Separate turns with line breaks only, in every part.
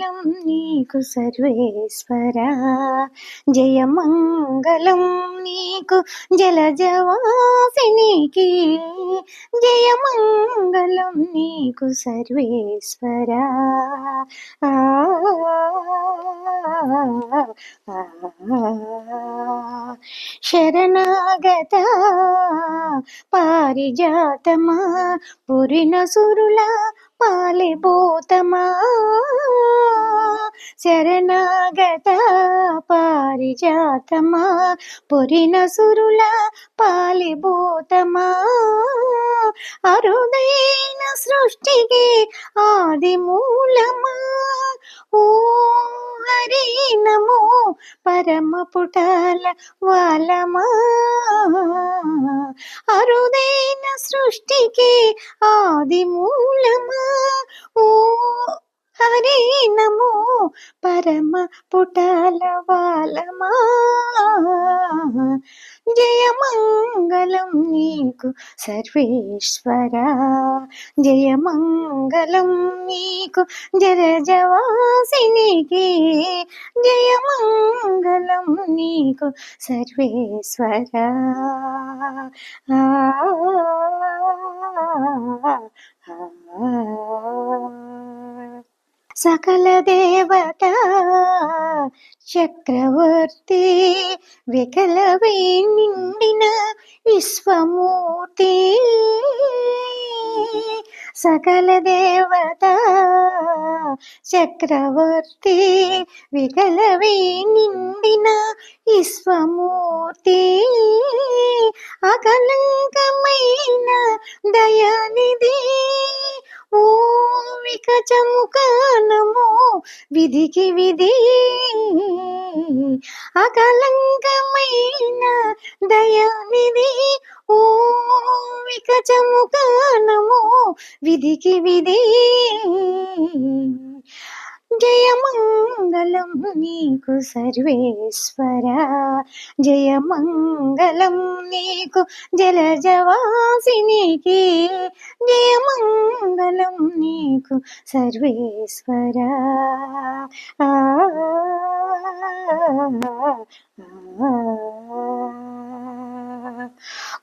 మంగళం నీకు సర్వేశ్వర. జయ మంగళం నీకు జలజవాసినికి జయమంగళం నీకు సర్వేశ్వర. శరణాగత పారిజాతమా పురిన సురుల పాలిభూతమా శరణాగత పారిజాతమా? పురిన సురుల పాలిభూతమా? అరుదైన సృష్టికి ఆది మూలమా ఓ హరి నమో పరమ పుటాల వాలమా? అరుదైన సృష్టికి ఆది మూలమా హరి నమో పరమ పుటాల వాలమా. జయమంగళం నీకు సర్వేశ్వర. జయమంగళం నీకు జరజవాసినికి జయమంగళం నీకు సర్వేశ్వర. ఆ, సకల దేవత చక్రవర్తి వికలవే నిండిన విశ్వమూర్తి. సకల దేవత చక్రవర్తి వికలవే నిండిన విశ్వమూర్తి. అకలంకమైన దయానిధి వికచముఖానము విధికి విధి. అకలంకమైన దయానిధి ఓ వికచముఖానము విధికి విధి. మంగళం నీకు సర్వేశ్వర. జయ మంగళం నీకు జలజవాసినికి జయ మంగళం నీకు సర్వేశ్వర. ఆ.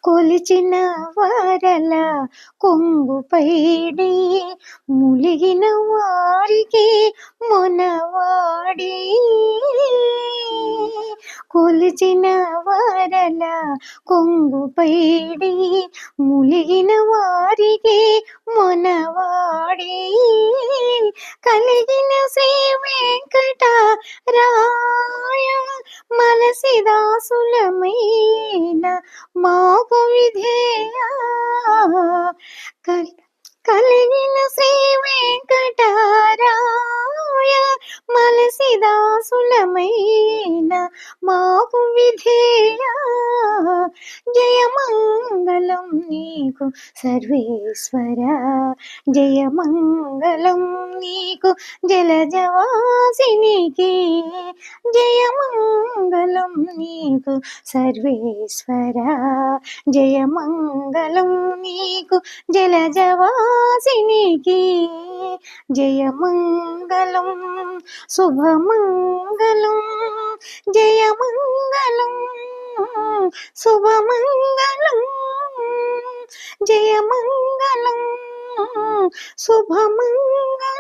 కొలిచిన వారల కొంగుపైడి ములిగిన వారికి మొనవాడి. కొలిచిన వారల కొంగుపైడి ములిగిన వారికి మొనవాడి. కలిగిన శ్రీ వెంకట కల్- కలిగిన సులమైన మాకు విధేయ. జయమంగళం నీకు సర్వేశ్వర. జయమంగళం నీకు జలజవాసినికి జయమంగళం నీకు సర్వేశ్వర. జయమంగళం నీకు జలజవాసినికి జయమంగళం శుభమంగళం జయమంగళం శుభమంగళం జయమంగళం శుభమంగళం